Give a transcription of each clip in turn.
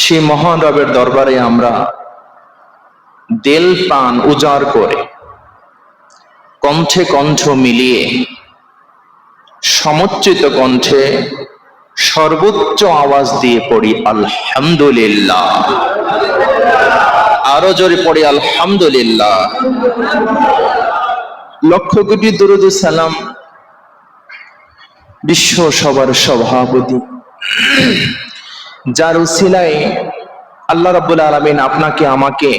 সে মহান রবের দরবারে আমরা দেল পান উজাড় করে কণ্ঠে কণ্ঠ মিলিয়ে, সমুচ্চিত কণ্ঠে সর্বোচ্চ আওয়াজ দিয়ে পড়ি, আলহামদুলিল্লাহ। আরও জোরে পড়ি, আলহামদুলিল্লাহ। লক্ষ কোটি দরুদ সালাম বিশ্ব সবার সভাপতি। যার উসিলায় আল্লাহ রাব্বুল আলামিন আপনাকে, আমাকে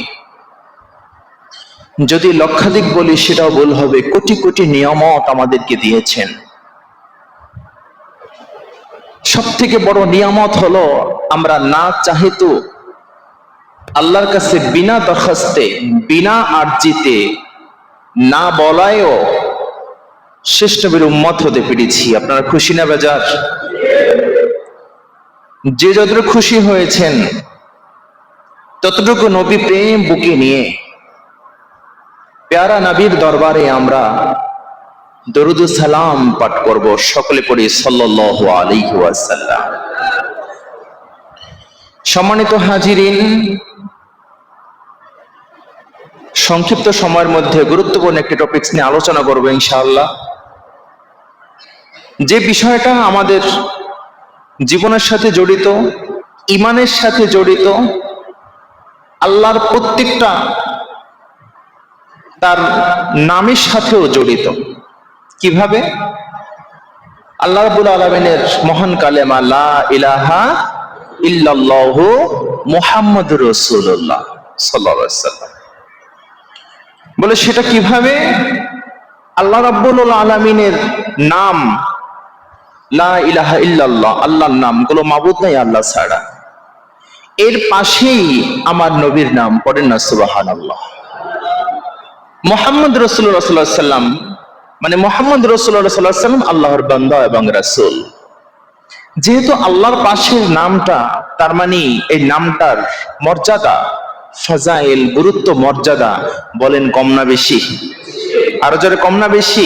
যদি লক্ষাধিক বলি সেটাও ভুল হবে। কোটি কোটি নিয়ামত আমাদেরকে দিয়েছেন। সব থেকে বড় নিয়ামত হলো, আমরা না চাহেতু আল্লাহর কাছে বিনা দরখাস্তে, বিনা আর্জিতে না বলায়ও শ্রেষ্ঠ উম্মত হতে পেরেছি। আপনারা খুশি না, বেজার? যে যতটুকু খুশি হয়েছেন, ততটুকু নবী প্রেম বুকে নিয়ে। প্যারা নবীর দরবারে আমরা দরুদ সালাম পাঠ করব সকলে পড়ি সাল্লাল্লাহু আলাইহি ওয়াসাল্লাম। সম্মানিত হাজিরিন, সংক্ষিপ্ত সময়ের মধ্যে গুরুত্বপূর্ণ একটি টপিকস নিয়ে আলোচনা করব ইনশাআল্লাহ। যে বিষয়টা আমাদের জীবনের সাথে জড়িত, ইমানের সাথে জড়িত, আল্লাহর প্রত্যেকটা তার নামের সাথেও জড়িত। কীভাবে? আল্লাহ রাব্বুল আলামিনের মহান কালেমা, লা ইলাহা ইল্লাল্লাহু সাল্লাল্লাহু আলাইহি সাল্লাম। বলে, সেটা কীভাবে? আল্লাহ রাব্বুল আলামিনের নাম লা ইলাহা ইল্লাল্লাহ, আল্লাহর নাম, কোনো মাবুদ নাই আল্লাহ ছাড়া। এর পাশেই আমার নবীর নাম, পড়েন না সুবহানাল্লাহ। মোহাম্মদ রসুল্লাহ সাল্লাহ সাল্লাম মানে মোহাম্মদ রসুল্লাহ সাল্লাহ সাল্লাম আল্লাহর বান্দা এবং রাসূল। যেহেতু আল্লাহর পাশের নামটা, তার মানে এই নামটার মর্যাদা, ফাজাইল, গুরুত্ব মর্যাদা বলেন কম না বেশি। আরও জোরে কম না বেশি।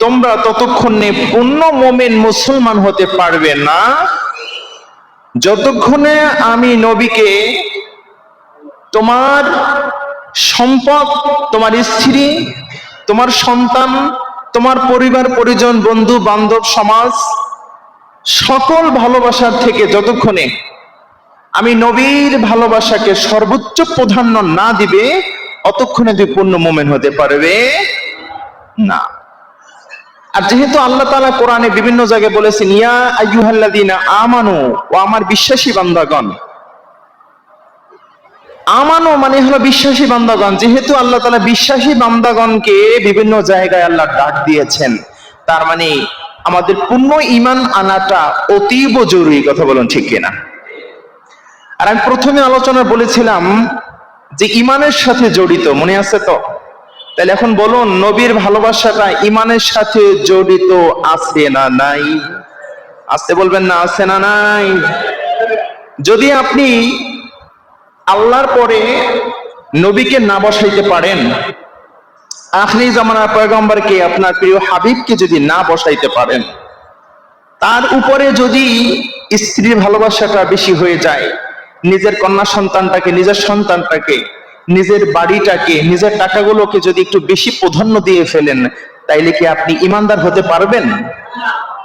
তোমরা ততক্ষণে পূর্ণ মোমেন মুসলমান হতে পারবে না। যতক্ষণে আমি নবীকে তোমার সম্পদ, তোমার স্ত্রী, তোমার সন্তান, তোমার পরিবার, পরিজন, বন্ধু, বান্ধব, সমাজ, সকল ভালোবাসার থেকে যতক্ষণে আমি নবীর ভালোবাসাকে সর্বোচ্চ প্রাধান্য না দিবে, অতক্ষণে তুই পূর্ণ মোমেন হতে পারবে না। আর যেহেতু আল্লাহ তাআলা কোরআনে বিভিন্ন জায়গায় বলেছেন, ইয়া আইয়ুহাল্লাযীনা আমানু ও আমার বিশ্বাসী বান্দাগণ। আমানো মানে হলো বিশ্বাসী বান্দাগণ। যেহেতু আল্লাহ তাআলা বিশ্বাসী বান্দাগণকে বিভিন্ন জায়গায় আল্লাহ ডাক দিয়েছেন, তার মানে আমাদের পূর্ণ ইমান আনাটা অতীব জরুরি কথা বলুন ঠিক কিনা? আর আমি প্রথমে আলোচনা বলেছিলাম যে ইমানের সাথে জড়িত, মনে আছে তো? তাহলে এখন বলুন, নবীর ভালোবাসাটা ইমানের সাথে জড়িত আছে না নাই? আসতে বলবেন না, আছে না নাই? যদি আপনি আল্লাহর পরে নবীকে না বসাইতে পারেন, আখরি জামানার পয়গম্বরকে, আপনার প্রিয় হাবিবকে যদি না বসাইতে পারেন, তার উপরে যদি স্ত্রীর ভালোবাসাটা বেশি হয়ে যায়, নিজের কন্যা সন্তানটাকে, নিজের সন্তানটাকে নিজের বাড়িটাকে, নিজের টাকাগুলোকে যদি একটু বেশি প্রাধান্য দিয়ে ফেলেন, তাইলে কি আপনি ইমানদার হতে পারবেন?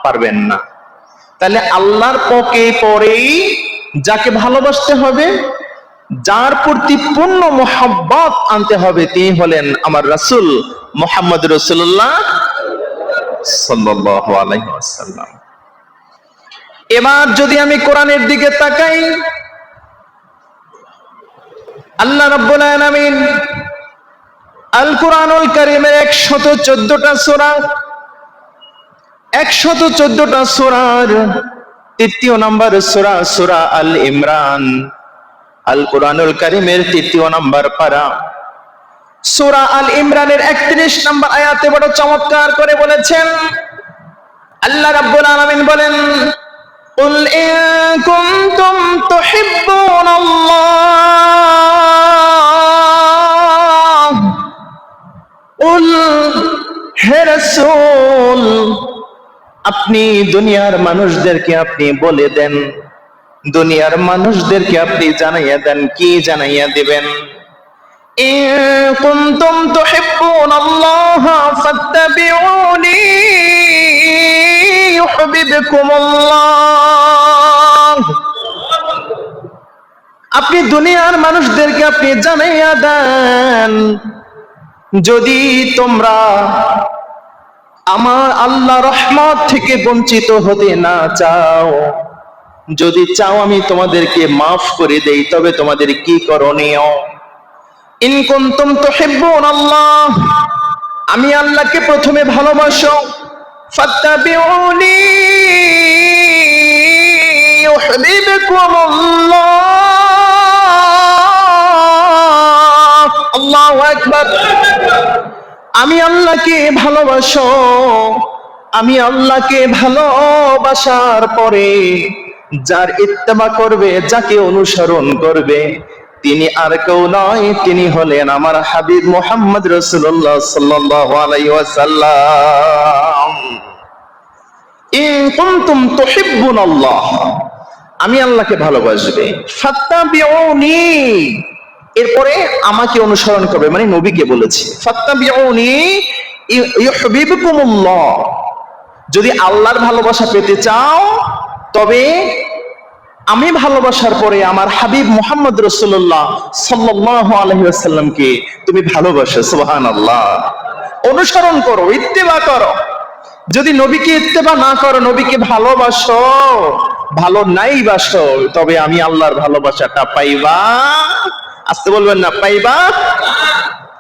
পারবেন না। তাহলে আল্লাহর পকে পরেই যাকে ভালোবাসতে হবে, যার প্রতি পূর্ণ মোহাব্বত আনতে হবে, তিনি হলেন আমার রাসূল মোহাম্মদ রসুল্লাহ ওয়াসাল্লাম। এবার যদি আমি কোরআনের দিকে তাকাই আল্লাহ রাব্বুল আলামিন আল কোরআনুল কারীমের 114টা সূরা 114টা সূরার তৃতীয় নম্বর সূরা সূরা আল ইমরান আল কোরআনুল কারিমের তৃতীয় নম্বর পারা। সূরা আল ইমরানের 31 নম্বর আয়াতে বড় চমৎকার করে বলেছেন, আল্লাহ রাব্বুল আলামিন বলেন قل إن كنتم تحبون الله قل হে রাসূল আপনি দুনিয়ার মানুষদেরকে আপনি বলে দেন দুনিয়ার মানুষদেরকে আপনি জানাইয়া দেন কি জানাইয়া দিবেন إن كنتم تحبون الله فاتبعوني يحببكم الله আপনি দুনিয়ার মানুষদেরকে আপনি জানাইয়া দেন, যদি তোমরা আমার আল্লাহ রহমত থেকে বঞ্চিত হতে না চাও, যদি চাও আমি তোমাদেরকে মাফ করে দেই, তবে তোমাদের কি করণীয়? আমি আল্লাহকে প্রথমে ভালোবাসো। ফাত্তাবিউনি ইউহিব্বুকুমুল্লাহ আল্লাহু আকবার আমি আল্লাহকে ভালোবাসো, আমি আল্লাহকে ভালোবাসার পরে যার ইত্তেমা করবে, যাকে অনুসরণ করবে তিনি আর কেউ নয়, তিনি হলেন আমার হাবিব মোহাম্মদ রসুল্লাহ সাল্লাল্লাহু আলাইহি ওয়াসাল্লাম। ইন কুনতুম তুহিব্বুনাল্লাহ। আমি আল্লাহকে ভালোবাসবে। ফাত্তাবিউনি। এরপরে আমাকে অনুসরণ করবে মানে নবীকে বলেছে, ফাত্তাবিউনি ইউহিব্বুকুমুল্লাহ। যদি আল্লাহর ভালোবাসা পেতে চাও, তবে আমি ভালোবাসার পরে আমার হাবিব মোহাম্মদ রসুল্লাহ সাল্লাহ আলহিসাল্লামকে তুমি ভালোবাসো সুবাহান আল্লাহ অনুসরণ করো, ইত্তেবা করো। যদি নবীকে ইত্তেবা না করো, নবীকে ভালোবাসো, ভালো নাই বাসো, তবে আমি আল্লাহর ভালোবাসাটা পাইবা। আসতে বলবেন না, পাইবা?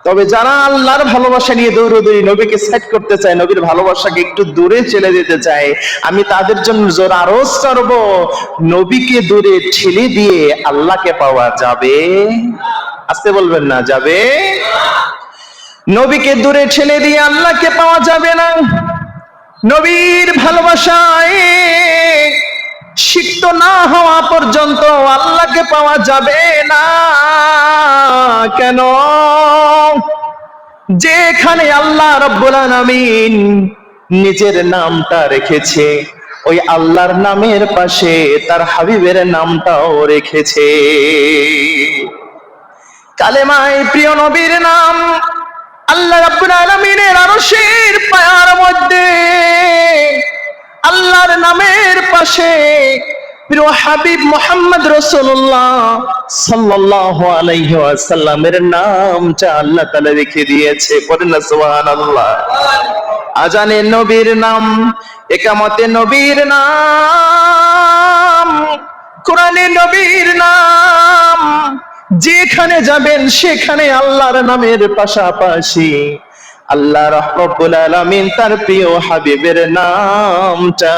তবে যারা আল্লাহর ভালোবাসা নিয়ে দৌড়দৌড়ি নবীকে সেট করতে চায়, নবীর ভালোবাসাকে একটু দূরে চলে যেতে চায়, আমি তাদের জন্য জোর আরজ করব। নবীকে দূরে ঠেলে দিয়ে আল্লাহকে পাওয়া যাবে। আসতে বলবেন না, যাবে? নবীকে দূরে ঠেলে দিয়ে আল্লাহকে পাওয়া যাবে না। নবীর ভালোবাসায় সিক্ত না হওয়া পর্যন্ত আল্লাহকে পাওয়া যাবে না। কেন? যেখানে আল্লাহ রব্বুল আলামিন নিজের নামটা রেখেছে, ওই আল্লাহর নামের পাশে তার হাবিবের নামটাও রেখেছে। কালেমায় প্রিয় নবীর নাম আল্লাহ রাব্বুল আলামিনের আরশের পায়ার মধ্যে আল্লাহর নামের পাশে প্রিয় হাবিব মোহাম্মদ রসুল্লাহ সাল্লাল্লাহু আলাইহি ওয়াসাল্লামের নামটা আল্লাহ তাআলা রেখে দিয়েছে। না, সুবহানাল্লাহ। আজানে নবীর নাম, একামতে নবীর নাম, কোরআনে নবীর নাম, যেখানে যাবেন সেখানে আল্লাহর নামের পাশাপাশি আল্লাহ রহমবুল আলমিন তার প্রিয় হাবিবের নামটা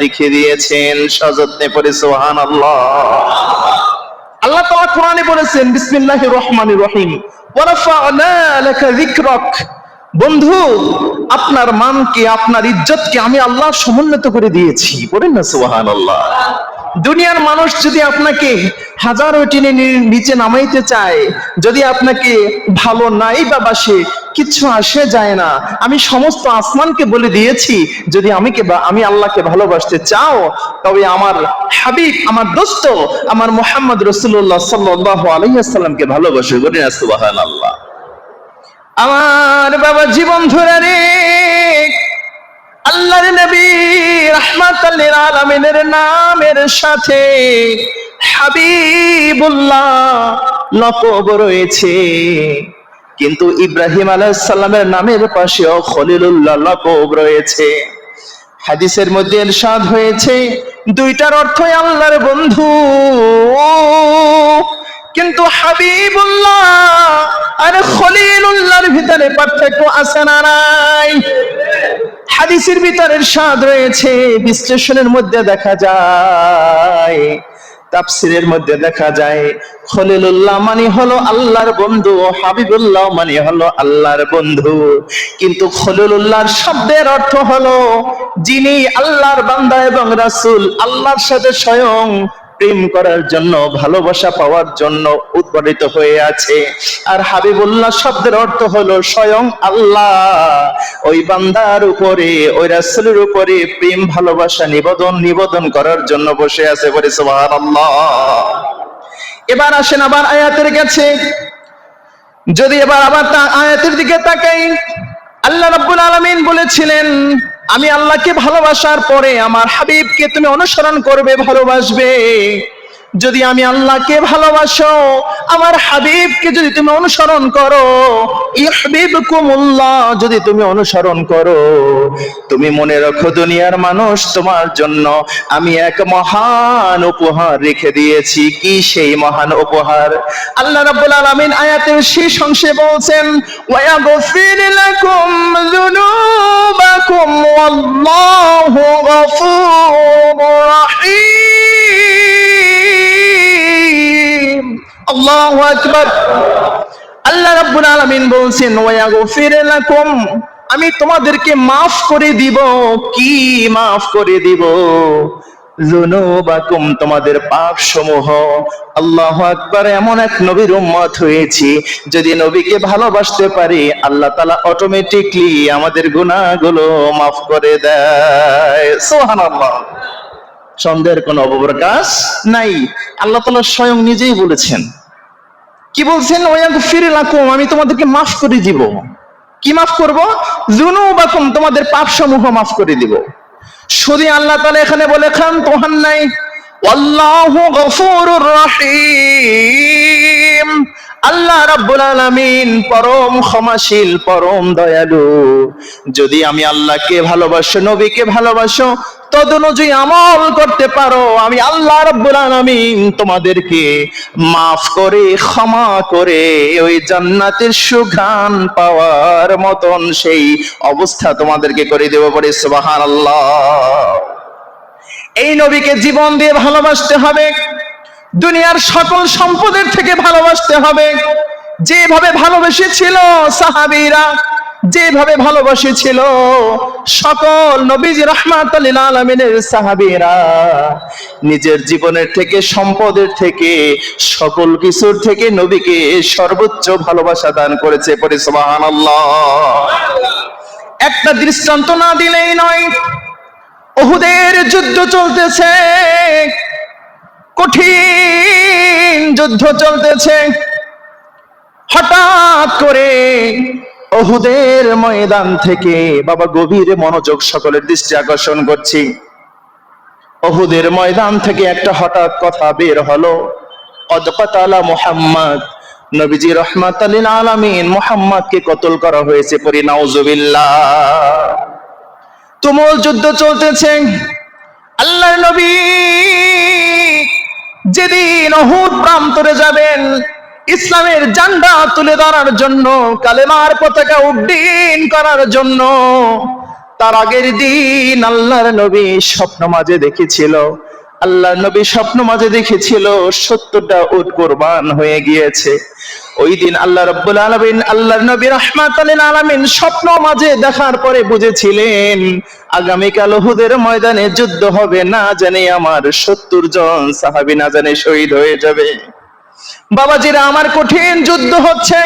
রেখে দিয়েছেন সযত্নে পরে সোহান আল্লাহ আল্লাহ তাআলা কোরআনে বলেছেন, বিসমিল্লাহির রহমানির রহিম। বন্ধু, আপনার মানকে, আপনার ইজ্জতকে আমি আল্লাহ সমুন্নত করে দিয়েছি। বলেন না সুবহানাল্লাহ। দুনিয়ার মানুষ যদি আপনাকে হাজারো টিনে নিচে নামাইতে চায়, যদি আপনাকে ভালো নাই বা বাসে কিচ্ছু আসে যায় না। আমি সমস্ত আসমানকে বলে দিয়েছি, যদি আমিকে বা আমি আল্লাহকে ভালোবাসতে চাও, তবে আমার হাবিব, আমার দোস্ত, আমার মোহাম্মদ রসুল্লাহ সাল্লাহ আলহিহাস্লামকে ভালোবাসে। বলে সুবাহান আল্লাহ আমার বাবা জীবন ধরে রে আল্লাহর নবী রাহমাতাল্লিল আলামিনের নামের সাথে হাবিবুল্লাহ লকব রয়েছে। কিন্তু ইব্রাহিম আলাইহিস সালামের নামের পাশেও খলিলুল্লাহ লকব রয়েছে। হাদিসের মধ্যে ইরশাদ হয়েছে, দুইটার অর্থই আল্লাহর বন্ধু। কিন্তু হাবিবুল্লাহ আর খলিলুল্লাহর ভিতরে পার্থক্য আছে না নাই? হাদিসের ভিতরে স্বাদ রয়েছে, বিশ্লেষণের মধ্যে দেখা যায়, তাফসিরের মধ্যে দেখা যায়, খলিলুল্লাহ মানে হলো আল্লাহর বন্ধু হাবিবুল্লাহ মানে হলো আল্লাহর বন্ধু। কিন্তু খলিলুল্লাহর শব্দের অর্থ হলো, যিনি আল্লাহর বান্দা এবং রাসূল, আল্লাহর সাথে স্বয়ং প্রেম করার জন্য, ভালোবাসা পাওয়ার জন্য উদ্বারিত হয়ে আছে। আর হাবিবুল্লাহ শব্দের অর্থ হলো স্বয়ং আল্লাহ। ওই বান্দার উপরে, ওই রাসূলের উপরে প্রেম, ভালোবাসা, নিবেদন নিবেদন করার জন্য বসে আছে বলে সুবহানাল্লাহ। এবার আসেন আবার আয়াতের কাছে। যদি এবার আবার আয়াতের দিকে তাকাই, আল্লাহ রাব্বুল আলামিন বলেছিলেন আমি আল্লাহকে ভালোবাসার পরে আমার হাবিবকে তুমি অনুসরণ করবে ভালোবাসবে। যদি আমি আল্লাহকে ভালোবাসো, আমার হাবিবকে যদি তুমি অনুসরণ করো ইহবিবকুমুল্লাহ যদি তুমি অনুসরণ করো, তুমি মনে রাখো দুনিয়ার মানুষ তোমার জন্য আমি এক মহান উপহার রেখে দিয়েছি। কি সেই মহান উপহার? আল্লাহ রাব্বুল আলামিন আয়াতের শেষ অংশে বলছেন ওয়ায়াগফির লাকুম যুনুবাকুম, ওয়াল্লাহু গফুরুর রহিম। আল্লাহু আকবার আল্লাহ রাব্বুল আলামিন বলছেন আমি তোমাদেরকে মাফ করে দিব। কি মাফ করে দিব? জুনুবাকুম তোমাদের পাপ সমূহ আল্লাহ আকবার, এমন এক নবীর উম্মত হয়েছি, যদি নবীকে ভালোবাসতে পারি, আল্লাহ তাআলা অটোমেটিকলি আমাদের গুনাহগুলো মাফ করে দেয়। সুবহানাল্লাহ। সন্দেহের কোনো অবপ্রকাশ নাই। আল্লাহ তালা স্বয়ং নিজেই বলেছেন, কি বলছেন? ওয়াক ফিরে লাকুম, আমি তোমাদেরকে মাফ করে দিব। কি মাফ করব? জুনু বাকুম তোমাদের পাপ সমূহ মাফ করে দিব। শুধু আল্লাহ তালা এখানে বলে খান তোহান নাই আল্লাহু গফুরুর রহিম। আল্লাহ রাব্বুল আলামিন পরম ক্ষমাশীল, পরম দয়ালু। যদি আমি আল্লাহকে ভালোবাসো, নবীকে ভালোবাসো, তদনুযায়ী আমল করতে পারো, আমি আল্লাহ রাব্বুল আলামিন তোমাদেরকে মাফ করে, ক্ষমা করে ওই জান্নাতের সুঘ্রাণ পাওয়ার মতন সেই অবস্থা তোমাদেরকে করে দেব পরে সুবহানাল্লাহ। এই নবীকে জীবন দিয়ে ভালোবাসতে হবে। দুনিয়ার সকল সম্পদের থেকে ভালোবাসতে হবে। যেভাবে ভালোবেসেছিল সাহাবীরা, যেভাবে ভালোবাসেছিল সকল নবীজি রহমাতুল্লিল আলমিনের সাহাবীরা, নিজের জীবনের থেকে, সম্পদের থেকে, সকল কিছুর থেকে নবীকে সর্বোচ্চ ভালোবাসা দান করেছে পরে সুবহানাল্লাহ। একটা দৃষ্টান্ত না দিলেই নয় ওহুদের যুদ্ধ চলতেছে, কঠিন যুদ্ধ চলতেছে। হঠাৎ করে ওহুদের ময়দান থেকে বাবা গভীর মনোযোগ সকলের দৃষ্টি আকর্ষণ করছি। ওহুদের ময়দান থেকে একটা হঠাৎ কথা বের হলো কদ কতালা মুহাম্মদ, নবীজি রহমাত আলীন আলামিন মুহাম্মদকে কতল করা হয়েছে পরি নাউজুবিল্লাহ। তুমুল যুদ্ধ চলতেছে। আল্লাহর নবী যেদিন অহুদ প্রান্তরে যাবেন, ইসলামের জান্ডা তুলে ধরার জন্য, কালেমার পতাকা উড্ডীন করার জন্য, তার আগের দিন আল্লাহর নবী স্বপ্ন মাঝে দেখেছিল। আল্লাহর নবী স্বপ্ন মাঝে দেখেছিল সত্তরটা উট কোরবান হয়ে গিয়েছে। ওই দিন আল্লাহ রব্বুল আলামিন আল্লাহর নবী রাহমাতুল আলামিন স্বপ্ন মাঝে দেখার পরে বুঝেছিলেন, আগামীকাল হুদের ময়দানে যুদ্ধ হবে, না জানে আমার সত্তর জন সাহাবী না জানি শহীদ হয়ে যাবে। বাবাজিরা, আমার কঠিন যুদ্ধ হচ্ছে।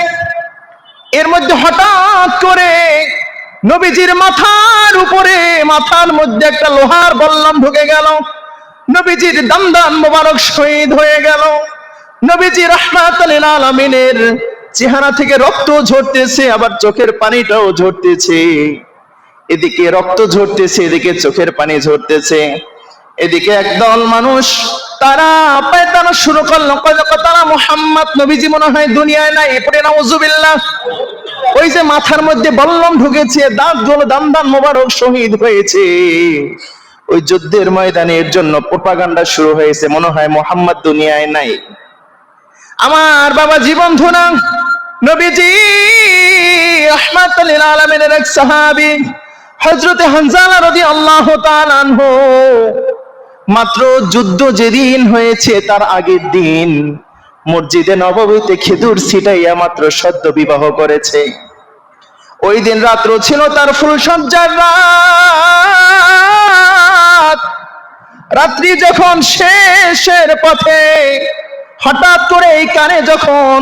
এর মধ্যে হঠাৎ করে নবীজির মাথার উপরে, মাথার মধ্যে একটা লোহার বল্লম ঢুকে গেল। নবীজির দামদান মোবারক শহীদ হয়ে গেল। নবীজি রহমাতুল আলমিনের চেহারা থেকে রক্ত ঝরতেছে, আবার চোখের পানিটাও ঝরতেছে। এদিকে রক্ত ঝরতেছে, এদিকে চোখের পানি ঝরতেছে। এদিকে একদল মানুষ তারা পায়তানো শুরু করল তারা মোহাম্মদ নবীজি মনে হয় দুনিয়ায় নাই এরপরে নাউজুবিল্লাহ। ওই যে মাথার মধ্যে বল্লম ঢুকেছে, দাঁতগুলো দাম মোবারক শহীদ হয়েছে। ওই যুদ্ধের ময়দানে এর জন্য প্রোপাগান্ডা শুরু হয়েছে, মনে হয় মোহাম্মদ দুনিয়ায় নাই। আমার বাবা জীবন ধুনা। নবীজি রহমাতুল্লিল আলামিনের এক সাহাবী, হযরতে হানজালা রাদিয়াল্লাহু তাআলা আনহু। মাত্র যুদ্ধ যেদিন হয়েছে, তার আগের দিন মসজিদে নববীতে খেজুর ছিটাইয়া মাত্র সদ্য বিবাহ করেছে। ওই দিন রাত্র ছিল তার ফুলসজ্জার রাত। রাত্রি যখন শেষের পথে হঠাৎ করে এই কানে যখন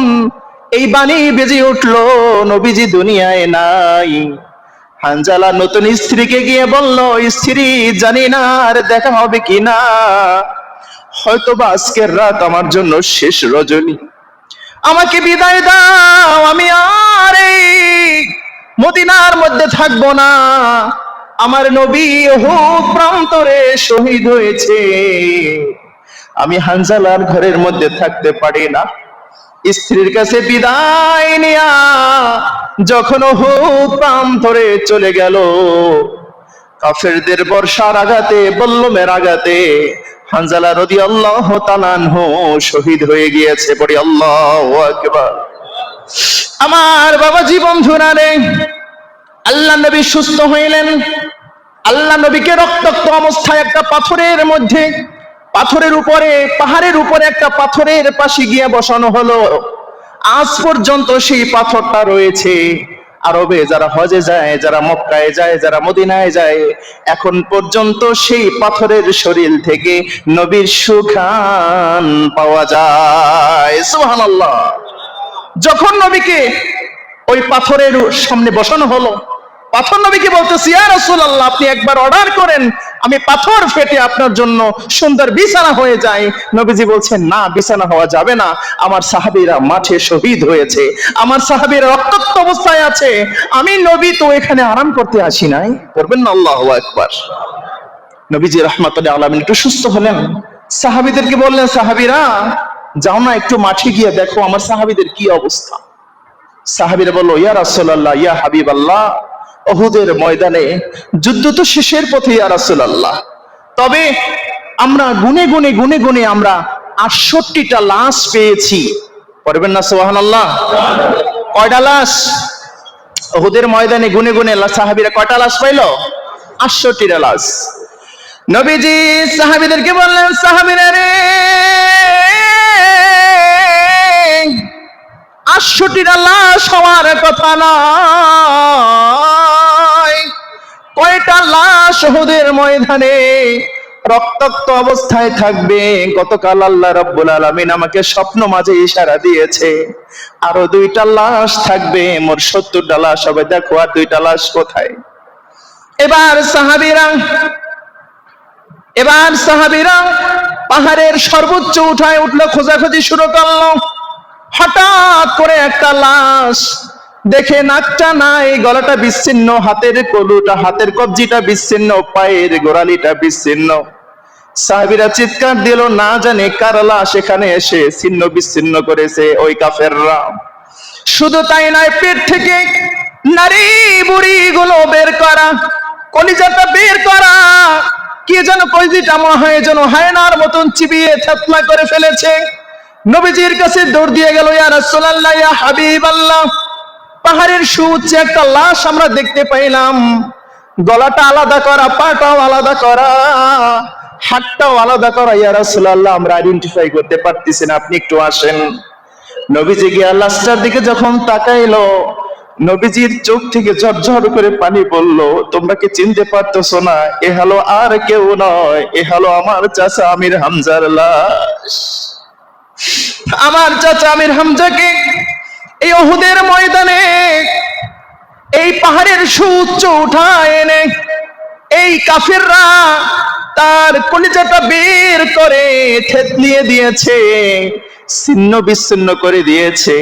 এই বাণী বেজে উঠল, নবীজি দুনিয়ায় নাই। হানজালা নতুন স্ত্রীকে গিয়ে বলল, স্ত্রী, জানি না আর দেখা হবে কি না। হয়তো বা আজকের রাত আমার জন্য শেষ রজনী। আমাকে বিদায় দাও, আমি আর এই মদিনার মধ্যে থাকব না। আমার নবী হোক প্রান্তরে শহীদ হয়েছে। আমি হানজালার ঘরের মধ্যে থাকতে পারি না। স্ত্রীর কাছে বিদায় নিয়া যখন হোক ধরে চলে গেল, কাফেরদের বর্ষার আঘাতে, বল্লমের আঘাতে হানজালা রদি আল্লাহ তালানহ শহীদ হয়ে গিয়েছে পড়ি আল্লাহ আমার বাবা জীবন রে, আল্লাহ নবী সুস্থ হইলেন। আল্লাহ নবীকে রক্তাক্ত অবস্থায় একটা পাথরের মধ্যে পাথরের উপরে, পাহাড়ের উপরে একটা পাথরের পাশে গিয়ে বসানো হলো। আজ পর্যন্ত সেই পাথরটা রয়েছে। আরবে যারা হজে যায়, যারা মক্কায় যায়, যারা মদিনায় যায়, এখন পর্যন্ত সেই পাথরের শরীর থেকে নবীর সুখান পাওয়া যায়। সুবহানাল্লাহ। যখন নবীকে ওই পাথরের সামনে বসানো হলো পাথর নবীকে বলতেছি, ইয়া রাসূলুল্লাহ, আপনি একবার অর্ডার করেন, আমি পাথর ফেটে আপনার জন্য সুন্দর বিছানা হয়ে যায় নবীজি বলছেন, না, বিছানা হওয়া যাবে না। আমার সাহাবীরা মাঠে শহীদ হয়েছে। আমার সাহাবীরা রক্তাক্ত অবস্থায় আছে। আমি নবী তো এখানে আরাম করতে আসি নাই। করবেন না, আল্লাহু আকবার। নবীজি রহমাতুল্লাহ আলামিন একটু সুস্থ হলেন। সাহাবীদেরকে বললেন, সাহাবীরা, যাও না একটু মাঠে গিয়ে দেখো আমার সাহাবীদের কি অবস্থা। সাহাবীরা বলল, ইয়া রাসূলুল্লাহ, ইয়া হাবিবাল্লাহ অহুদের ময়দানে যুদ্ধ তো শেষের পথে, ইয়া রাসূলুল্লাহ। তবে আমরা গুনে গুনে গুনে গুনে আমরা আটষট্টিটা লাশ পেয়েছি। পড়বেন না সোহান আল্লাহ কয়টা লাশ? অহুদের ময়দানে গুনে গুনে সাহাবীরা কয়টা লাশ পাইলো? আটষট্টিটা লাশ। নবীজি সাহাবীদেরকে বললেন, সাহাবীরা রে, আটষট্টিটা লাশ হওয়ার কথা নয় কয়টা লাশ ওহুদের ময়দানে রক্তাক্ত অবস্থায় থাকবে? গতকাল আল্লাহ রাব্বুল আলামিন আমাকে স্বপ্ন মাঝে ইশারা দিয়েছে, আরও দুইটা লাশ থাকবে। মোর সত্তরটা লাশ হবে। দেখো, আর দুইটা লাশ কোথায়? এবার সাহাবীরা এবার সাহাবীরা পাহাড়ের সর্বোচ্চ উঠায় উঠল, খোঁজাখুঁজি শুরু করল। হঠাৎ করে একটা লাশ দেখে নাকটা নাই, গলাটা বিচ্ছিন্ন, হাতের কলুটা, হাতের কবজিটা বিচ্ছিন্ন, পায়ের গোড়ালিটা বিচ্ছিন্ন। সাহাবীরা চিৎকার দিল, না জানে কারলা সেখানে এসে ছিন্ন বিচ্ছিন্ন করেছে ওই কাফেররা। শুধু তাই নয়, পেট থেকে নারী বুড়ি গুলো বের করা, কলিজাটা বের করা, কি যেন কলিজিটা মনে হয় যেন হায়নার মতন চিবিয়ে থেতলা করে ফেলেছে। নবীজির কাছে দৌড় দিয়ে গেল, ইয়া রাসূলুল্লাহ, ইয়া হাবিবাল্লাহ। পাহাড়ের সুউচ্চে একটা লাশ আমরা দেখতে পাইলাম। গলাটা আলাদা করা, পাটাও আলাদা করা, হাতটাও আলাদা করা। ইয়া রাসূলুল্লাহ, আমরা আইডেন্টিফাই করতে পারতেছি না, আপনি একটু আসেন। নবীজি গিয়া লাশটার দিকে যখন তাকাইলো, নবীজির চোখ থেকে ঝরঝর করে পানি পড়ল। তোমরা কি চিনতে পারতেছো না, এ হলো আর কেউ নয়, এ হলো আমার চাচা আমির হামজার লাশ। আমার চাচা আমির হামজাকে এই অহুদের ময়দানে, এই পাহাড়ের সুউচ্চ উঠায় এনে এই কাফিররা তার কলিজাটা বের করে থেতলিয়ে দিয়েছে, ছিন্ন বিচ্ছিন্ন করে দিয়েছে।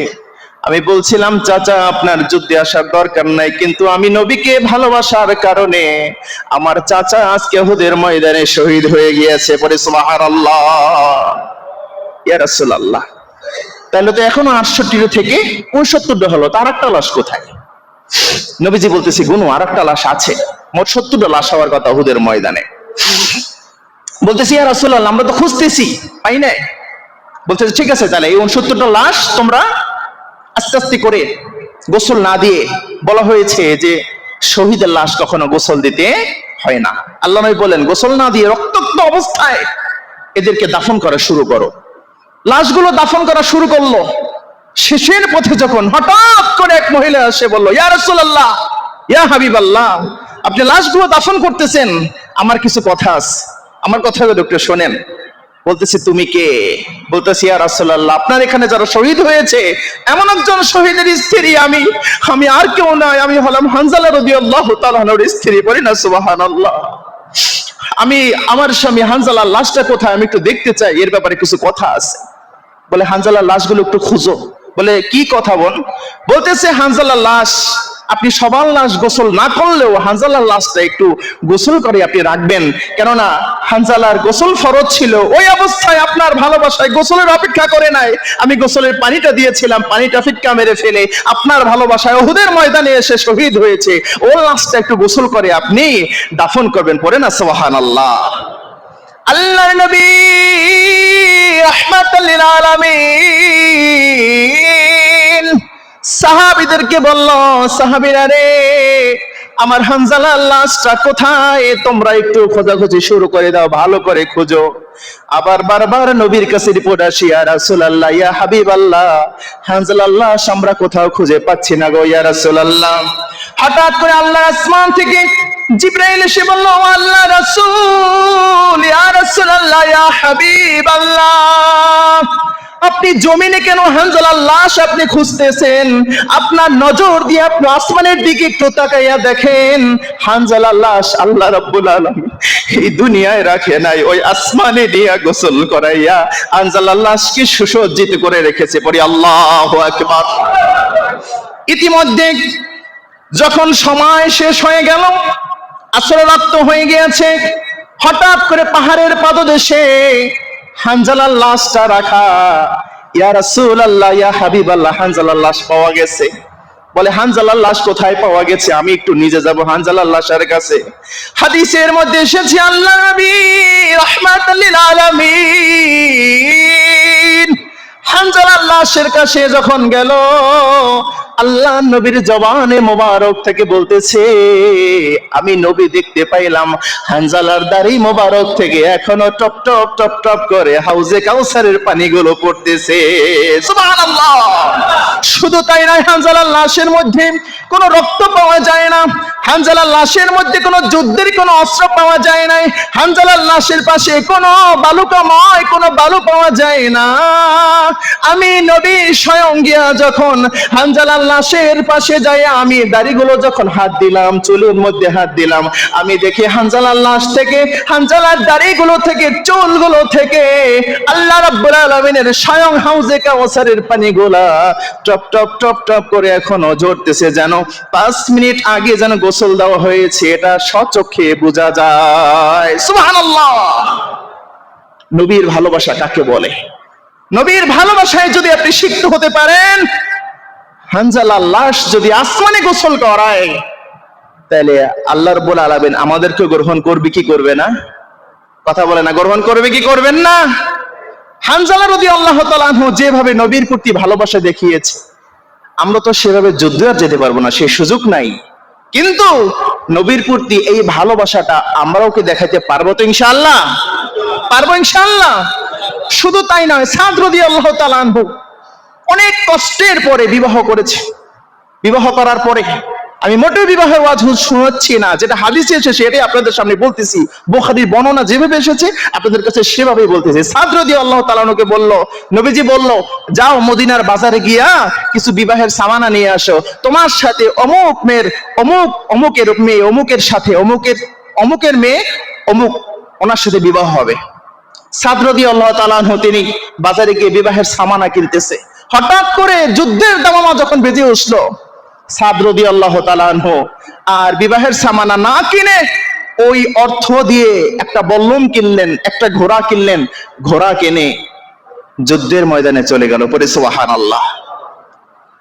আমি বলছিলাম, চাচা, আপনার যুদ্ধে আসার দরকার নাই, কিন্তু আমি নবীকে ভালোবাসার কারণে আমার চাচা আজকে হুদের ময়দানে শহীদ হয়ে গিয়েছে। পরে সুবহানাল্লাহ। ইয়া রাসূলুল্লাহ। তাহলে তো এখনও আটষট্টির থেকে উনসত্তরটা হলো তার একটা লাশ কোথায়? নবীজি বলতেছি, গুনু আর একটা লাশ আছে। মোট সত্তরটা লাশ হওয়ার কথা হুদের ময়দানে। বলতেছি আর রাসূলুল্লাহ, আমরা তো খুঁজতেছি, পাই নাই। বলতেছে, ঠিক আছে, তাহলে এই উনসত্তরটা লাশ তোমরা আস্তে আস্তে করে গোসল না দিয়ে বলা হয়েছে যে শহীদের লাশ কখনো গোসল দিতে হয় না। আল্লাহ বলেন, গোসল না দিয়ে রক্তাক্ত অবস্থায় এদেরকে দাফন করা শুরু করো। লাশগুলো দাফন করা শুরু করল। শেষের পথে যখন হঠাৎ করে এক মহিলা এসে বলল, ইয়া রাসূলুল্লাহ, ইয়া হাবিবাল্লাহ, আপনি লাশগুলো দাফন করতেছেন? আমার কিছু কথা আছে। আমার কথাগুলো একটু শোনেন। বলতেছি, তুমি কে? বলতেছি, ইয়া রাসূলুল্লাহ, আপনার এখানে যারা শহীদ হয়েছে, এমন একজন শহীদের স্ত্রী আমি। আমি আর কেউ নয়, আমি হলাম হানজালা রাদিয়াল্লাহু তাআলা আনহুর স্ত্রী বলি না, সুবহানাল্লাহ। আমি, আমার স্বামী হানজালার লাশটা কোথায়? আমি একটু দেখতে চাই, এর ব্যাপারে কিছু কথা আছে। বলে, হানজালার লাশগুলো একটু খুঁজো। বলে, কি কথা বল বলতেছে, হানজালার লাশ, আপনি সবার লাশ গোসল না করলেও হানজালার লাশটা একটু গোসল করে আপনি রাখবেন। কেননা, হানজালার গোসল ফরজ ছিল। ওই অবস্থায় আপনার ভালোবাসায় গোসলের অপেক্ষা করে নাই। আমি গোসলের পানিটা দিয়েছিলাম, পানিটা ফিটকা মেরে ফেলে। আপনার ভালোবাসায় ওহুদের ময়দানে এসে শহীদ হয়েছে। ও লাশটা একটু গোসল করে আপনি দাফন করবেন। পরে না সোহান আল্লাহ আল্লাহর নবী রাহমাতাল লিল আলামিন। সাহাবীদেরকে বলল, সাহাবীরা রে, আমার হানজালার লাশটা কোথায়? তোমরা একটু খোঁজাখুঁজি শুরু করে দাও, ভালো করে খোঁজো। আবার বারবার নবীর কাছে রিপোর্ট আসি, ইয়া রাসূলুল্লাহ, ইয়া হাবিবাল্লাহ হানজালার লাশ আমরা কোথাও খুঁজে পাচ্ছি না গো, ইয়া রাসূলুল্লাহ। হঠাৎ করে আল্লাহ আসমান থেকে জিব্রাইল এসে বলল, "ও আল্লাহ রাসূল, ইয়া রাসূলুল্লাহ, ইয়া হাবিবাল্লাহ, আপনি জমিনে কেন হানজালার লাশ আপনি খুঁজতেছেন? আপনার নজর দিয়ে আপনি আসমানের দিকে একটু তাকাইয়া দেখেন, হানজালার লাশ আল্লাহ রাব্বুল আলামিন এই দুনিয়ায় রাখে নাই, ওই আসমানে দিয়া গোসল করাইয়া হানজালার লাশকে সুসজ্জিত করে রেখেছে। পরে আল্লাহু আকবার। ইতিমধ্যে যখন সময় শেষ হয়ে গেল আসরাত্ম হয়ে গিয়েছে। হঠাৎ করে পাহাড়ের পাদদেশে হানজালার লাশটা রাখা। ইয়া রাসূলুল্লাহ, ইয়া হাবিবাল্লাহ হানজালার লাশ পাওয়া গেছে। বলে হানজালার লাশ কোথায় পাওয়া গেছে? আমি একটু নিজে যাব হানজালার লাশের কাছে। হাদিসের মধ্যে এসেছে, আল্লাহ নবী লিল আলামিন। হানজালার লাশের কাছে যখন গেল আল্লাহ নবীর জবানে মোবারক থেকে বলতেছে, আমি নবী দেখতে পাইলাম হানজালার দাড়ি মোবারক থেকে এখনও টপ টপ টপ টপ করে হাউজে কাউসারের পানিগুলো পড়তেছে। শুধু তাই নয় হানজালার লাশের মধ্যে কোনো রক্ত পাওয়া যায় না। হানজালার লাশের মধ্যে কোনো যুদ্ধের কোনো অস্ত্র পাওয়া যায় নাই। হানজালার লাশের পাশে কোনো বালুকাময়, কোনো বালু পাওয়া যায় না। আমি নবী স্বয়ং গিয়া যখন হানজালার লাশের পাশে যাই আমি দাড়িগুলো যখন হাত দিলাম, চুলের মধ্যে হাত দিলাম, আমি দেখি হানজালার লাশ থেকে, হানজালার দাড়িগুলো থেকে, চুলগুলো থেকে আল্লাহ রাব্বুল আলামিনের স্বয়ং হাউজে কাউসারের পানিগুলা টপ টপ টপ টপ করে এখনও ঝরতেছে যেন পাঁচ মিনিট আগে যেন গোসল দেওয়া হয়েছে, এটা সচক্ষে বোঝা যায়। সুবহানাল্লাহ! নবীর ভালোবাসা কাকে বলে? নবীর ভালোবাসায় যদি আপনি সিক্ত হতে পারেন হানজালার লাশ যদি আসমানে গোসল করায়, তাহলে আল্লাহ রব্বুল আলামিন আমাদেরকে গ্রহণ করবে, কি করবে না? কথা বলে না, গ্রহণ করবে, কি করবেন না? হানজালা রদি আল্লাহ তাআলা যেভাবে নবীর প্রতি ভালোবাসা দেখিয়েছে, আমরা তো সেভাবে যুদ্ধে আর যেতে পারব না, সে সুযোগ নাই। কিন্তু নবীর প্রতি এই ভালোবাসাটা আমরাও কি দেখাতে পারব তো ইনশাআল্লাহ? পারব ইনশাআল্লাহ? শুধু তাই নয়, সাদ রদি আল্লাহ তাআলা আনহু অনেক কষ্টের পরে বিবাহ করেছে। বিবাহ করার পরে আমি মোটেও বিবাহের ওয়াজ শোনাচ্ছি না। যেটা হাদিসে এসেছে, সেটাই আপনাদের সামনে বলতেছি। বুখারীর বর্ণনা যেভাবে এসেছে, আপনাদের কাছে সেভাবেই বলতেছি। সাদর দিয়ে আল্লাহ তাআলাকে বলল, নবীজি বলল, যাও মদিনার বাজারে গিয়া কিছু বিবাহের সামানা নিয়ে আসো। তোমার সাথে অমুক মেয়ের, অমুক, অমুকের মেয়ে, অমুকের সাথে, অমুকের অমুকের মেয়ে, অমুক, ওনার সাথে বিবাহ হবে। সাদরদি আল্লাহ তালাহ তিনি বাজারে গিয়ে বিবাহের সামানা কিনতেছে। হঠাৎ করে যুদ্ধের দামামা যখন বেজে উঠল সাদরদি আল্লাহ আর বিবাহের সামানা না কিনে ওই অর্থ দিয়ে একটা বল্লম কিনলেন, একটা ঘোড়া কিনলেন, ঘোড়া কিনে যুদ্ধের ময়দানে চলে গেল পরে সোহান আল্লাহ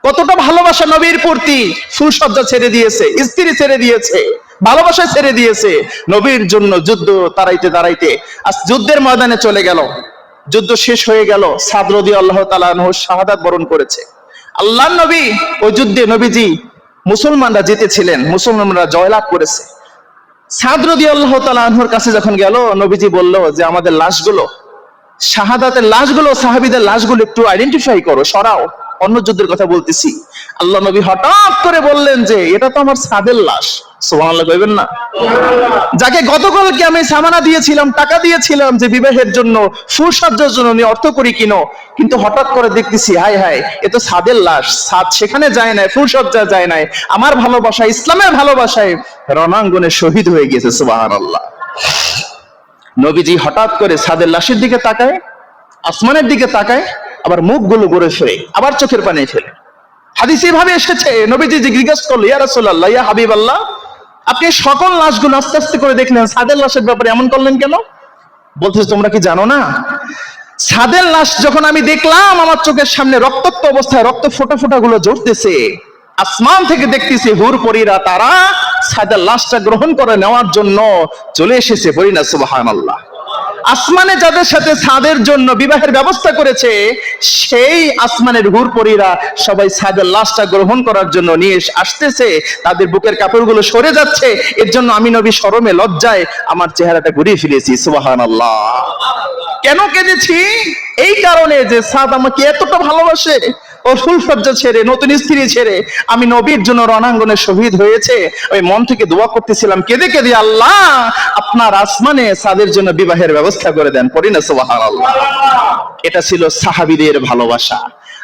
কতটা ভালোবাসা নবীর প্রতি ফুলসজ্জা ছেড়ে দিয়েছে, স্ত্রী ছেড়ে দিয়েছে, ভালোবাসা ছেড়ে দিয়েছে। নবীর জন্য যুদ্ধ তাড়াইতে তাড়াইতে আজ যুদ্ধের ময়দানে চলে গেল। যুদ্ধ শেষ হয়ে গেল সাদরদি আল্লাহ তালাহ শাহাদাত বরণ করেছে। আল্লাহ নবী ওই যুদ্ধে নবীজি মুসলমানরা জিতেছিলেন, মুসলমানরা জয়লাভ করেছে। সাদরদি আল্লাহ তালাহর কাছে যখন গেল, নবীজি বলল যে, আমাদের লাশগুলো, শাহাদাতের লাশগুলো, সাহাবিদের লাশগুলো একটু আইডেন্টিফাই করো, সরাও। অন্য যুদ্ধের কথা বলতেছি। আল্লাহ নবী হঠাৎ করে বললেন যে, এটা তো আমার সাদের লাশ। না? যাকে গতকালকে আমি সামানা দিয়েছিলাম, টাকা দিয়েছিলাম যে বিবাহের জন্য সুসজ্জার জন্য আমি অর্থ করি কিনো? কিন্তু হঠাৎ করে দেখতেছি এ তো সাদের লাশ। সাদ সেখানে যায় নাই ফুলসজ্জা যায় নাই। আমার ভালোবাসা, ইসলামের ভালোবাসায় রণাঙ্গনে শহীদ হয়ে গেছে সুবহানাল্লাহ। নবীজি হঠাৎ করে সাদের লাশের দিকে তাকায়, আসমানের দিকে তাকায় আবার মুখগুলো গড়ে ফেরে আবার চোখের পানি ফেলে। হাদিস ভাবে এসেছে, নবীজি জিজ্ঞাসা করল, ইয়া রাসূলুল্লাহ, ইয়া হাবিবাল্লাহ, আপনি সকল লাশগুলো আস্তে আস্তে করে দেখলেন সাদের লাশের ব্যাপারে এমন করলেন কেন? বলতেছে, তোমরা কি জানো না? সাদের লাশ যখন আমি দেখলাম, আমার চোখের সামনে রক্তাক্ত অবস্থায় রক্ত ফোটা ফোটা গুলো জ্বরতেছে আসমান থেকে দেখতেছি হুর পরীরা তারা সাদের লাশটা গ্রহণ করে নেওয়ার জন্য চলে এসেছে বলি না সুবাহান আল্লাহ আসমানে যাদের সাথে সাদের জন্য বিবাহের ব্যবস্থা করেছে, সেই আসমানের হুর পরীরা সবাই সাদের লাশটা গ্রহণ করার জন্য নিয়ে আসতেছে। তাদের বুকের কাপড়গুলো সরে যাচ্ছে। এর জন্য আমি নবী শরমে লজ্জায় আমার চেহারাটা ঘুরিয়ে ফেলেছি। সুবাহান আল্লাহ কেন কেঁদেছি? এই কারণে যে সাদ আমাকে এতটা ভালোবাসে। ও ফুলসজ্জা ছেড়ে, নতুন স্ত্রী ছেড়ে, আমি নবীর জন্য রণাঙ্গনে শহীদ হয়েছে। ওই মন থেকে দোয়া করতেছিলাম, কেঁদে কেঁদে আল্লাহ আপনার আসমানে সাদের জন্য বিবাহের ব্যবস্থা করে দেন। পড়ি না আল্লাহ এটা ছিল সাহাবিদের ভালোবাসা।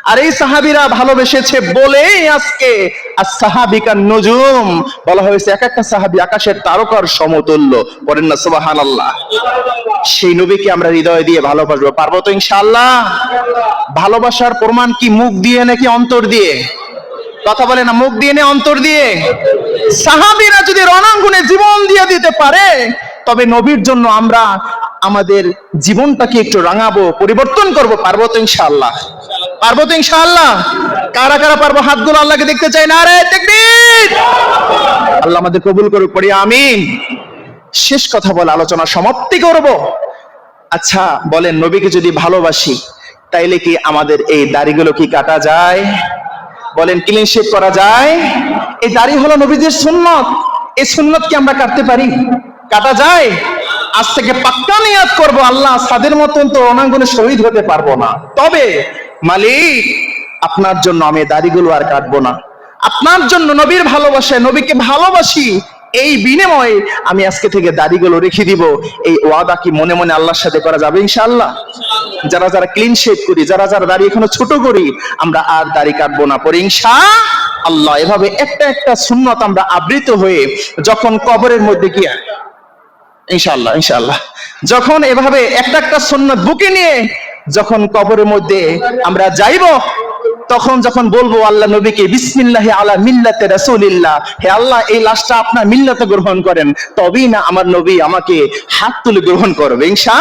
আর এই সাহাবিরা ভালোবেসেছে বলেই আজকে আর সাহাবিকার নজুম বলা হয়েছে, এক একটা সাহাবি আকাশের তারকার সমতুল্য। পড়েন না সুবাহান আল্লাহ সেই নবীকে আমরা হৃদয় দিয়ে ভালোবাসবো। পারব তো ইনশাআল্লাহ? ভালোবাসার প্রমাণ কি মুখ দিয়ে নাকি অন্তর দিয়ে? কথা বলে না, মুখ দিয়ে নে অন্তর দিয়ে? সাহাবিরা যদি রণাঙ্গনে জীবন দিয়ে দিতে পারে, তবে নবীর জন্য আমরা আমাদের জীবনটাকে একটু রাঙাবো, পরিবর্তন করব, পারব তো ইনশাআল্লাহ? পারব তো ইনশাআল্লাহ? কারা কারা পারব? হাতগুলো আল্লাহকে দেখতে চাই না রে, তাকবীর! আল্লাহ আমাদের কবুল করুক, পড়ি, আমিন। শেষ কথা বলে আলোচনা সমাপ্তি করব। আচ্ছা বলেন, নবীকে যদি ভালোবাসি, তাইলে কি আমাদের এই দাড়িগুলো কি কাটা যায়? বলেন ক্লিন শেভ করা যায়? এই দাড়ি হলো নবীদের সুন্নত। এই সুন্নত কি আমরা কাটতে পারি? কাটা যায়? আজ থেকে পাক্কা নিয়াত করব আল্লাহ সাদের মতন তো অনাঙ্গনে শহীদ হতে পারব না। তবে মালিক, আপনার জন্য আমি দাড়িগুলো আর কাটবো না। আপনার জন্য নবীর ভালোবাসায় নবীকে ভালোবাসি, এই বিনিময়ে আমি আজকে থেকে দাড়িগুলো রেখে দিব। এই ওয়াদা কি মনে মনে আল্লাহর সাথে করা যাবে ইনশাআল্লাহ? যারা যারা ক্লিন শেভ করি, যারা যারা দাড়ি এখনও ছোট করি, আমরা আর দাড়ি কাটবো না পরে ইনশা আল্লাহ এভাবে একটা একটা সুন্নত আমরা আবৃত হয়ে যখন কবরের মধ্যে গিয়ে, ইনশাআল্লাহ ইনশাআল্লাহ, যখন এভাবে একটা একটা সুন্নত বুকে নিয়ে যখন কবরের মধ্যে আমরা যাইব, তখন যখন বলব আল্লাহ নবীকে, বিসমিল্লাহি আলা মিল্লাতে রাসূলিল্লাহ হে আল্লাহ, এই লাশটা আপনার মিল্লাতে গ্রহণ করেন, তবেই না আমার নবী আমাকে হাত তুলে গ্রহণ করবে। ইনশা